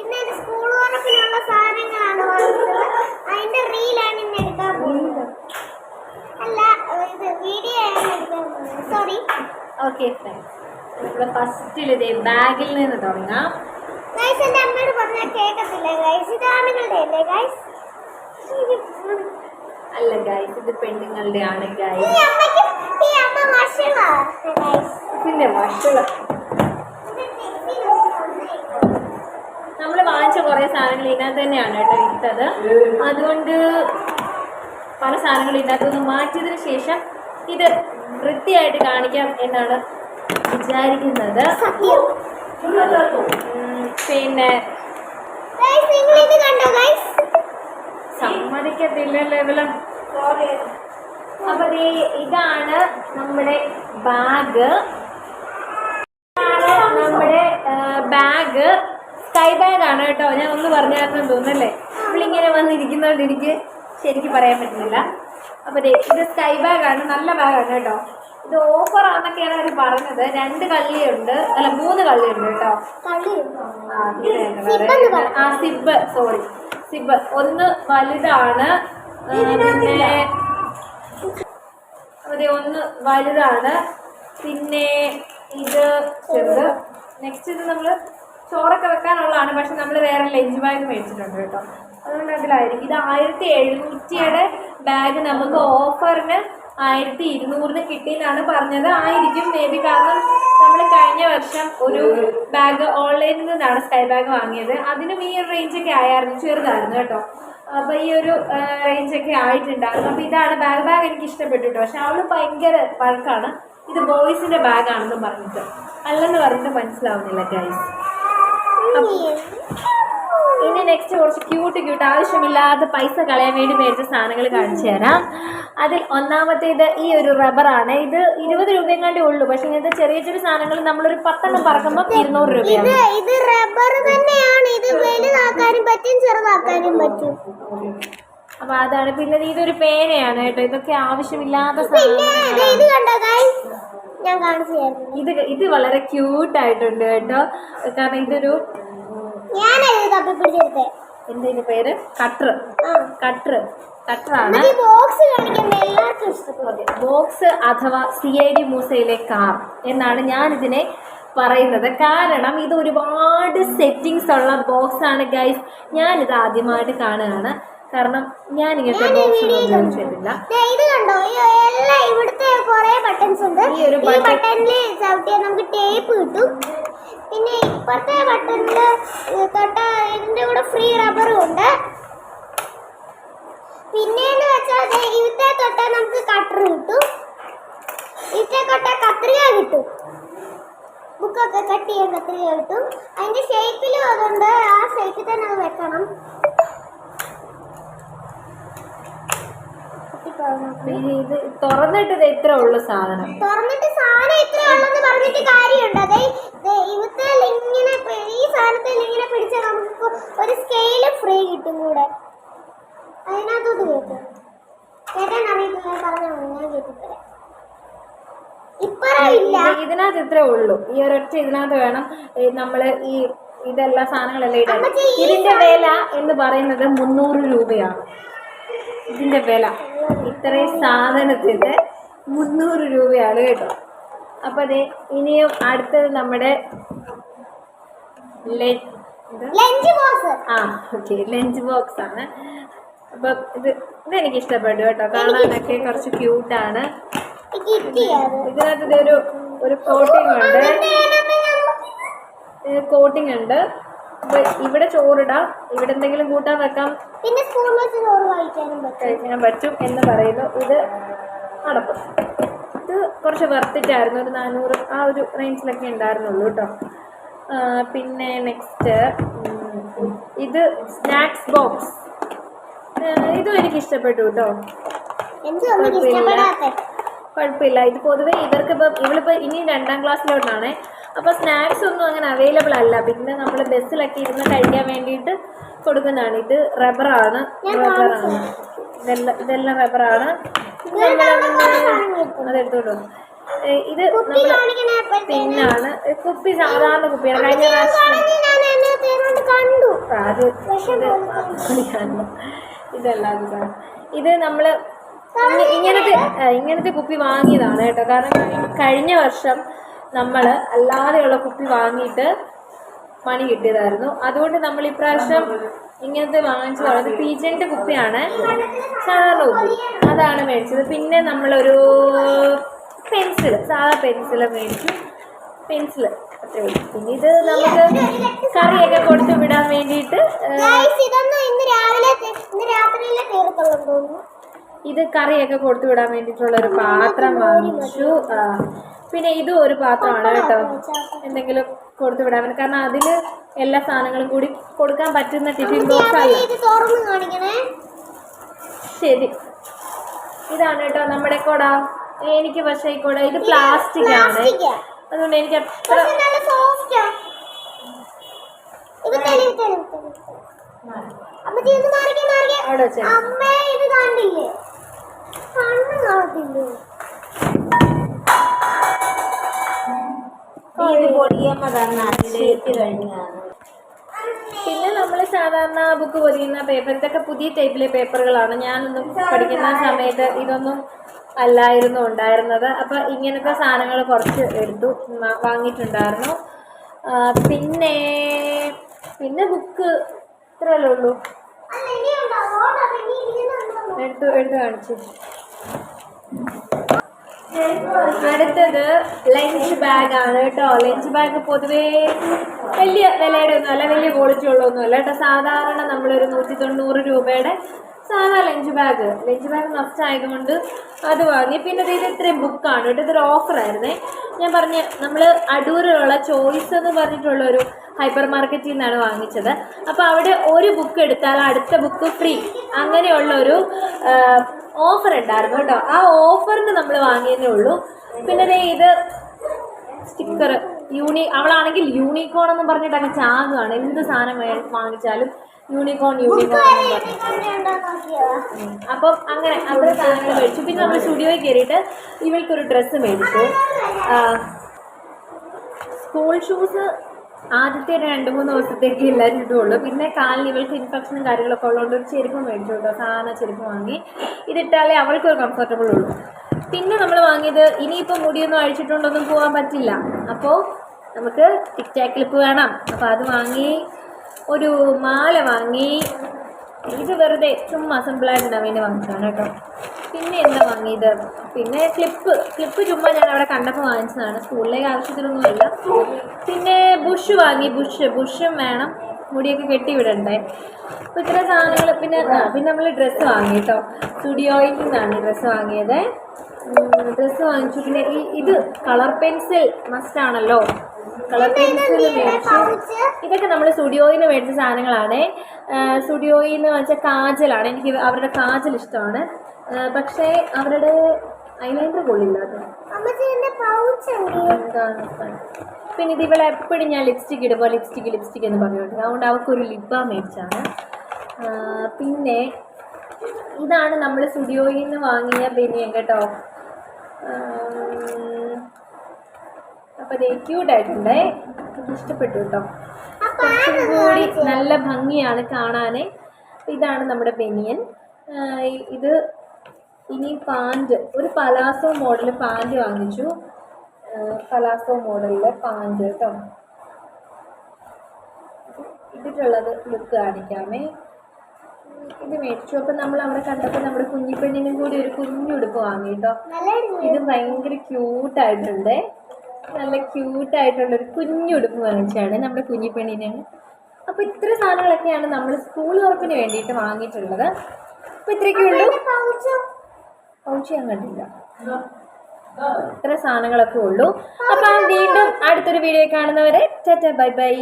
ഇന്ന് എന്റെ സ്കൂൾ തുറപ്പിനുള്ള സാധനങ്ങളാണ് വാങ്ങിച്ചത്. അതിന്റെ റീലാണ് ഇന്ന് എടുക്കാൻ പോകുന്നത്. അല്ല ഇത് വീഡിയോ ആണ് എടുക്കാൻ പോകുന്നത്. സോറി ഓക്കെ നമ്മുടെ ഫസ്റ്റിൽ ഇതേ ബാഗിൽ നിന്ന് തുടങ്ങാം. ഗൈസ് എന്റെ അമ്മയോട് പറഞ്ഞാൽ കേൾക്കത്തില്ല ഗൈസ് ഇത് ആണുങ്ങളുടെ അല്ലേ ഗൈസ് അല്ല ഗൈസ് ഇത് പെണ്ണുങ്ങളുടെ ആണ് ഗൈസ് പിന്നെ വഷൾ. നമ്മൾ വാങ്ങിച്ച കുറേ സാധനങ്ങൾ ഇതിനകത്ത് തന്നെയാണ് കേട്ടോ ഇട്ടത്. അതുകൊണ്ട് പല സാധനങ്ങൾ ഇതിനകത്ത് നിന്ന് മാറ്റിയതിന് ശേഷം ഇത് വൃത്തിയായിട്ട് കാണിക്കാം എന്നാണ് വിചാരിക്കുന്നത്. പിന്നെ സമ്മതിക്കത്തില്ലല്ലോ ഇവൾ അപ്പൊ ഇതാണ് നമ്മുടെ ബാഗ്. നമ്മുടെ ബാഗ്. സ്കൈ ബാഗ് ആണ് കേട്ടോ. ഞാൻ ഒന്ന് പറഞ്ഞായിരുന്നു തോന്നുന്നല്ലേ ഇവളിങ്ങനെ വന്നിരിക്കുന്നതുകൊണ്ട് എനിക്ക് ശരിക്ക് പറയാൻ പറ്റുന്നില്ല. അപ്പൊ ദേ ഇത് സ്കൈ ബാഗ് ആണ്. നല്ല ബാഗാണ് കേട്ടോ. ഇത് ഓഫർ ആണെന്നൊക്കെയാണ് അവർ പറഞ്ഞത്. രണ്ട് കള്ളിയുണ്ട്. അല്ല മൂന്ന് കള്ളിയുണ്ട് കേട്ടോ. ആ, സിബ് സോറി സിബ്. ഒന്ന് വലുതാണ്. പിന്നെ അതെ ഒന്ന് വലുതാണ്. പിന്നെ ഇത് ചെറുത്. നെക്സ്റ്റ് ഇത് നമ്മൾ ചോറൊക്കെ വെക്കാനുള്ളതാണ്. പക്ഷെ നമ്മൾ വേറെ ലഞ്ച് ബാഗ് മേടിച്ചിട്ടുണ്ട് കേട്ടോ. അതുകൊണ്ട് അതിലായിരിക്കും. ഇത് ആയിരത്തി എഴുന്നൂറ്റിയുടെ ബാഗ് നമുക്ക് ഓഫറിന് ആയിരത്തി ഇരുന്നൂറിന് കിട്ടിയെന്നാണ് പറഞ്ഞത്. ആയിരിക്കും മേ ബി കാരണം നമ്മൾ കഴിഞ്ഞ വർഷം ഒരു ബാഗ് ഓൺലൈനിൽ നിന്നാണ് സ്കൈ ബാഗ് വാങ്ങിയത്. അതിനും ഈ ഒരു റേഞ്ചൊക്കെ ആയായിരുന്നു. ചെറുതായിരുന്നു കേട്ടോ. അപ്പോൾ ഈ ഒരു റേഞ്ചൊക്കെ ആയിട്ടുണ്ടായിരുന്നു. അപ്പോൾ ഇതാണ് ബാഗ്. ബാഗ് എനിക്ക് ഇഷ്ടപ്പെട്ടു കേട്ടോ. പക്ഷെ അവൾ ഭയങ്കര വഴക്കാണ് ഇത് ബോയ്സിന്റെ ബാഗാണെന്ന് പറഞ്ഞിട്ട്. അല്ലെന്ന് പറഞ്ഞിട്ട് മനസ്സിലാവുന്നില്ല ഗൈസ് ഇനി നെക്സ്റ്റ് കുറച്ച് ക്യൂട്ട് ക്യൂട്ട് ആവശ്യമില്ലാതെ പൈസ കളയാൻ വേണ്ടി മേടിച്ച സാധനങ്ങൾ കാണിച്ചു തരാം. അതിൽ ഒന്നാമത്തേത് ഈ ഒരു റബ്ബറാണ് ഇത് ഇരുപത് രൂപയും കണ്ടേ ഉള്ളൂ. പക്ഷെ ഇങ്ങനത്തെ ചെറിയ ചെറിയ സാധനങ്ങൾ നമ്മളൊരു പത്തെണ്ണം പറക്കുമ്പോൾ ഇരുന്നൂറ് രൂപയാണ്. ഇത് റബ്ബർ തന്നെയാണ്. ഇത് വലുതാക്കാനും പറ്റും ചെറുതാക്കാനും പറ്റും. അപ്പൊ അതാണ്. പിന്നെ ഇതൊരു പേനയാണ് കേട്ടോ. ഇതൊക്കെ ആവശ്യമില്ലാത്ത സാധനം സാധനങ്ങളാണ്. ഇത് ഇത് വളരെ ക്യൂട്ട് ആയിട്ടുണ്ട് കേട്ടോ. കാരണം ഇതൊരു ഞാനത് തപ്പി പിടിച്ചെടുത്തേ എന്തിന്റെ പേര്? കട്ടർ. കട്ടർ. കട്ടറാണ്. ബോക്സ് അഥവാ സി ഐ ഡി മൂസയിലെ കാർ എന്നാണ് ഞാനിതിനെ പറയുന്നത്. കാരണം ഇത് ഒരുപാട് സെറ്റിങ്സ് ഉള്ള ബോക്സ് ആണ് ഗൈസ് ഇത് ആദ്യമായിട്ട് കാണുകയാണ്. കാരണം ഞാൻ ഇങ്ങനത്തെ ബോക്സ് ഉപയോഗിച്ചിട്ടില്ല ഇത് കണ്ടോ? ഈ എല്ലാ ഇവിടുത്തെ കുറെ ബട്ടൺസ് ഉണ്ട്. ഈ ഒരു ബട്ടൺ button- ബട്ടണിൽ നമുക്ക് ടേപ്പ് കിട്ടും. പിന്നെ ഇപ്പുറത്തെ ബട്ടണിൽ തൊട്ട ഇതിന്റെ കൂടെ ഫ്രീ റബ്ബറും ഉണ്ട്. പിന്നെന്ന് വെച്ചാൽ ദേ ഇവിടുത്തെ തൊട്ടാൽ നമുക്ക് കട്ടർ കിട്ടും. ഇവിടുത്തെ തൊട്ട കത്രിക കിട്ടും. ബുക്കൊക്കെ കട്ട് ചെയ്യാൻ കത്രിക കിട്ടും. അതിന്റെ ഷേപ്പിലും അതുണ്ട്. ആ ഷേപ്പിൽ തന്നെ അത് വെക്കണം. ഇത് തുറന്നിട്ട് ഇത് ഇത്ര ഉള്ള സാധനം. തുറന്നിട്ട് സാധനം ഇത്ര ഉള്ളെന്ന് പറഞ്ഞിട്ട് കാര്യമുണ്ട്. അതെ ഇവിടുത്തെ ഇങ്ങനെ ഈ സാധനത്തിൽ ഇങ്ങനെ പിടിച്ചാൽ നമുക്ക് ഒരു സ്കെയിൽ ഫ്രീ കിട്ടും കൂടെ. അതിനകത്തോട്ട് കേട്ടു ചേട്ടൻ അറിയത്തില്ല ഞാൻ പറഞ്ഞു ഞാൻ ഇപ്പറ ഇതിനകത്ത് ഇത്രേ ഉള്ളൂ. ഈ ഒരൊറ്റ ഇതിനകത്ത് വേണം നമ്മൾ ഈ ഇതെല്ലാം സാധനങ്ങളെല്ലാം ഇടാൻ. ഇതിന്റെ വില എന്ന് പറയുന്നത് മുന്നൂറ് രൂപയാണ്. ഇതിന്റെ വില. ഇത്രയും സാധനത്തിന്റെ മുന്നൂറ് രൂപയാണ് കേട്ടോ. അപ്പൊ അതെ ഇനിയും അടുത്തത് നമ്മുടെ ലഞ്ച് ബോക്സ് ആ ഓക്കെ ലഞ്ച് ബോക്സ് ആണ്. അപ്പൊ ഇത് ഇതെനിക്ക് ഇഷ്ടപ്പെട്ടു കേട്ടോ. കാണാനൊക്കെ കുറച്ച് ക്യൂട്ട് ആണ്. ഇതിനകത്ത് ഇതൊരു ഒരു ഒരു കോട്ടിംഗ് ഉണ്ട്. കോട്ടിംഗ് ഉണ്ട്. ഇവിടെ ചോറിടാം. ഇവിടെ എന്തെങ്കിലും കൂട്ടാൻ വെക്കാം. പിന്നെ സ്കൂളിൽ വെച്ച് ചോറ് കഴിക്കാനും പറ്റും. കഴിക്കാൻ പറ്റും എന്ന് പറയുന്നു. ഇത് നടക്കും ഇത് കുറച്ച് വർത്തിട്ടായിരുന്നു ഒരു നാനൂറ് ആ ഒരു റേഞ്ചിലൊക്കെ ഉണ്ടായിരുന്നുള്ളൂ കേട്ടോ. പിന്നെ നെക്സ്റ്റ് ഇത് സ്നാക്സ് ബോക്സ് ഇതും എനിക്ക് ഇഷ്ടപ്പെട്ടു കേട്ടോ കുഴപ്പമില്ല. ഇത് പൊതുവേ ഇവർക്ക് ഇപ്പം ഇവളിപ്പോൾ ഇനി രണ്ടാം ക്ലാസ്സിലോട്ടാണ്. അപ്പോൾ സ്നാക്സ് ഒന്നും അങ്ങനെ അവൈലബിൾ അല്ല. പിന്നെ നമ്മൾ ബസ്സിലൊക്കെ ഇരുന്ന് കഴിക്കാൻ വേണ്ടിയിട്ട് കൊടുക്കുന്നതാണ്. ഇത് റബ്ബറാണ് റബ്ബറാണ് ഇതെല്ലാം ഇതെല്ലാം റബ്ബറാണ് അതെടുത്തോട്ടോ ഇത് പിന്നാണ് കുപ്പി സാധാരണ കുപ്പിയാണ്. കഴിഞ്ഞ പ്രാവശ്യം ഇതല്ലാതെ ഇത് നമ്മൾ ഇങ്ങനത്തെ ഇങ്ങനത്തെ കുപ്പി വാങ്ങിയതാണ് കേട്ടോ. കാരണം കഴിഞ്ഞ വർഷം നമ്മൾ അല്ലാതെയുള്ള കുപ്പി വാങ്ങിയിട്ട് പണി കിട്ടിയതായിരുന്നു. അതുകൊണ്ട് നമ്മൾ ഇപ്രാവശ്യം ഇങ്ങനത്തെ വാങ്ങിച്ചതാണ്. ഇത് പീജന്റെ കുപ്പിയാണ്. സാധാരണ കുപ്പി. അതാണ് മേടിച്ചത്. പിന്നെ നമ്മളൊരു പെൻസിൽ സാധാ പെൻസിൽ മേടിച്ചു പെൻസിൽ അത്രേ ഉള്ളൂ. പിന്നെ ഇത് നമുക്ക് കറിയൊക്കെ കൊടുത്തു വിടാൻ വേണ്ടിയിട്ട് ഇത് കറിയൊക്കെ കൊടുത്തു വിടാൻ വേണ്ടിയിട്ടുള്ള ഒരു പാത്രം വാങ്ങിച്ചു. പിന്നെ ഇതും ഒരു പാത്രമാണ് കേട്ടോ. എന്തെങ്കിലും കൊടുത്തു വിടാൻ വേണ്ടി. കാരണം അതിൽ എല്ലാ സാധനങ്ങളും കൂടി കൊടുക്കാൻ പറ്റുന്ന ടിഫിൻ ബോക്സ് അല്ല. ശരി. ഇതാണ് കേട്ടോ നമ്മുടെ കുട. എനിക്ക് പക്ഷേ ആയിക്കോട്ടെ കുട ഇത് പ്ലാസ്റ്റിക് ആണ്. അതുകൊണ്ട് എനിക്ക് അത്ര ഇത് അവിടെ വെച്ചേ. പൊടിയമ്മ തന്നെ അതിലേക്ക് കഴിഞ്ഞാണ് പിന്നെ നമ്മൾ സാധാരണ ബുക്ക് പൊതിയുന്ന പേപ്പർ ഇതൊക്കെ പുതിയ ടൈപ്പിലെ പേപ്പറുകളാണ് ഞാനൊന്നും പഠിക്കുന്ന സമയത്ത് ഇതൊന്നും അല്ലായിരുന്നു ഉണ്ടായിരുന്നത്. അപ്പം ഇങ്ങനത്തെ സാധനങ്ങൾ കുറച്ച് എടുത്തു വാങ്ങിയിട്ടുണ്ടായിരുന്നു. പിന്നെ പിന്നെ ബുക്ക് ഇത്രയല്ലേ ഉള്ളൂ. എടുത്തു എടുത്ത് കാണിച്ചു. അടുത്തത് ലഞ്ച് ബാഗാണ് കേട്ടോ. ലഞ്ച് ബാഗ് പൊതുവേ വലിയ വിലയുടെ ഒന്നും അല്ല വലിയ ക്വാളിറ്റി ഉള്ളതൊന്നും അല്ല കേട്ടോ. സാധാരണ നമ്മളൊരു നൂറ്റി തൊണ്ണൂറ് രൂപയുടെ സാധാ ലഞ്ച് ബാഗ് ലഞ്ച് ബാഗ് നഷ്ടം ആയതുകൊണ്ട് അത് വാങ്ങി. പിന്നെ ഇത് ഇത്രയും ബുക്കാണ് കേട്ടോ. ഇതൊരു ഓഫറായിരുന്നേ ഞാൻ പറഞ്ഞ നമ്മൾ അടൂരിലുള്ള ചോയ്സ് എന്ന് പറഞ്ഞിട്ടുള്ള ഒരു ഹൈപ്പർ മാർക്കറ്റിൽ നിന്നാണ് വാങ്ങിച്ചത്. അപ്പോൾ അവിടെ ഒരു ബുക്ക് എടുത്താൽ അടുത്ത ബുക്ക് ഫ്രീ അങ്ങനെയുള്ള ഒരു ഓഫർ ഉണ്ടായിരുന്നു കേട്ടോ. ആ ഓഫറിന് നമ്മൾ വാങ്ങിയതേ ഉള്ളൂ. പിന്നെ ഇത് സ്റ്റിക്കർ യൂണി അവളാണെങ്കിൽ യൂണിക്കോൺ എന്ന് പറഞ്ഞിട്ട് അങ്ങ് ചാകുകയാണ് എന്ത് സാധനം വാങ്ങിച്ചാലും യൂണിക്കോൺ യൂണിക്കോൺ അപ്പം അങ്ങനെ അത്ര സാധനങ്ങൾ മേടിച്ചു. പിന്നെ നമ്മൾ സ്റ്റുഡിയോയിൽ കയറിയിട്ട് ഇവൾക്കൊരു ഡ്രസ്സ് മേടിച്ചു. സ്കൂൾ ഷൂസ് ആദ്യത്തെ രണ്ട് മൂന്ന് ദിവസത്തേക്ക് എല്ലാവരും ഇടുള്ളൂ. പിന്നെ കാലിന് ഇവൾക്ക് ഇൻഫെക്ഷനും കാര്യങ്ങളൊക്കെ ഉള്ളതുകൊണ്ട് ഒരു ചെരുപ്പ് മേടിച്ചു കേട്ടോ സാധാരണ ചെരുപ്പ് വാങ്ങി. ഇതിട്ടാലേ അവൾക്ക് ഒരു കംഫർട്ടബിൾ ഉള്ളൂ. പിന്നെ നമ്മൾ വാങ്ങിയത് ഇനിയിപ്പോൾ മുടിയൊന്നും അഴിച്ചിട്ടുണ്ടൊന്നും പോകാൻ പറ്റില്ല. അപ്പോൾ നമുക്ക് ടിക് ടാക് ക്ലിപ്പ് വേണം. അപ്പോൾ അത് വാങ്ങി ഒരു മാല വാങ്ങി. ഇത് വെറുതെ ചുമ്മാ സിമ്പിളായിട്ട് നവീന് വാങ്ങിച്ചാണ് കേട്ടോ. പിന്നെ എന്താ വാങ്ങിയത്? പിന്നെ ക്ലിപ്പ് ക്ലിപ്പ് ചുമ്മാ ഞാൻ അവിടെ കണ്ടപ്പോൾ വാങ്ങിച്ചതാണ്. സ്കൂളിലേക്ക് ആവശ്യത്തിനൊന്നുമില്ല. പിന്നെ ബുഷ് വാങ്ങി ബുഷ് ബുഷും വേണം. മുടിയൊക്കെ കെട്ടി വിടണ്ടേ അപ്പോൾ ഇത്ര സാധനങ്ങൾ. പിന്നെ പിന്നെ നമ്മൾ ഡ്രസ്സ് വാങ്ങി കേട്ടോ സ്റ്റുഡിയോയിൽ നിന്നാണ് ഡ്രസ്സ് വാങ്ങിയത്. ഡ്രസ്സ് വാങ്ങിച്ചു. പിന്നെ ഈ ഇത് കളർ പെൻസിൽ മസ്റ്റ് ആണല്ലോ. കളർ പെൻസിൽ മേടിച്ചു ഇതൊക്കെ നമ്മൾ സ്റ്റുഡിയോയിൽ നിന്ന് മേടിച്ച സാധനങ്ങളാണ്. സ്റ്റുഡിയോയിൽ നിന്ന് വെച്ച കാജലാണ്. എനിക്ക് അവരുടെ കാജൽ ഇഷ്ടമാണ്. പക്ഷേ അവരുടെ ഐലൈനർ കൊള്ളില്ല? പിന്നെ ഇത് ഇവിടെ എപ്പോഴും ഞാൻ ലിപ്സ്റ്റിക് ഇടുമ്പോൾ ലിപ്സ്റ്റിക് ലിപ്സ്റ്റിക് എന്ന് പറഞ്ഞുകൊണ്ട് അതുകൊണ്ട് അവൾക്കൊരു ലിപ്പ മേടിച്ചാണ്. പിന്നെ ഇതാണ് നമ്മൾ സ്റ്റുഡിയോയിൽ നിന്ന് വാങ്ങിയ ബനിയൻ കേട്ടോ. അപ്പോൾ ഇത് ക്യൂട്ട് ആയിട്ടുണ്ടേ. ഇഷ്ടപ്പെട്ടു കേട്ടോ. കുറച്ചും കൂടി നല്ല ഭംഗിയാണ് കാണാൻ ഇതാണ് നമ്മുടെ ബെനിയൻ. ഇത് ഇനി പാന്റ്. ഒരു പലാസോ മോഡൽ പാന്റ് വാങ്ങിച്ചു. പലാസോ മോഡലിലെ പാന്റ് കേട്ടോ. ഇട്ടിട്ടുള്ളത് ലുക്ക് കാണിക്കാമേ. ഇത് മേടിച്ചു. അപ്പം നമ്മൾ അവിടെ കണ്ടപ്പോൾ നമ്മുടെ കുഞ്ഞിപ്പെണ്ണിനും കൂടി ഒരു കുഞ്ഞുടുപ്പ് വാങ്ങി കേട്ടോ. ഇത് ഭയങ്കര ക്യൂട്ടായിട്ടുണ്ട് നല്ല ക്യൂട്ടായിട്ടുള്ളൊരു കുഞ്ഞുടുപ്പ് വാങ്ങിച്ചാണ് നമ്മുടെ കുഞ്ഞിപ്പെണ്ണിനാണ് അപ്പോൾ ഇത്ര സാധനങ്ങളൊക്കെയാണ് നമ്മൾ സ്കൂൾ തുറപ്പിന് വേണ്ടിയിട്ട് വാങ്ങിയിട്ടുള്ളത്. അപ്പോൾ ഇത്രയൊക്കെ ഉള്ളൂ. പൗച്ചോ? ഞാൻ കണ്ടില്ല. ഇത്ര സാധനങ്ങളൊക്കെ ഉള്ളൂ. അപ്പം വീണ്ടും അടുത്തൊരു വീഡിയോ കാണുന്നവരെ ടാറ്റ ബൈ ബൈ.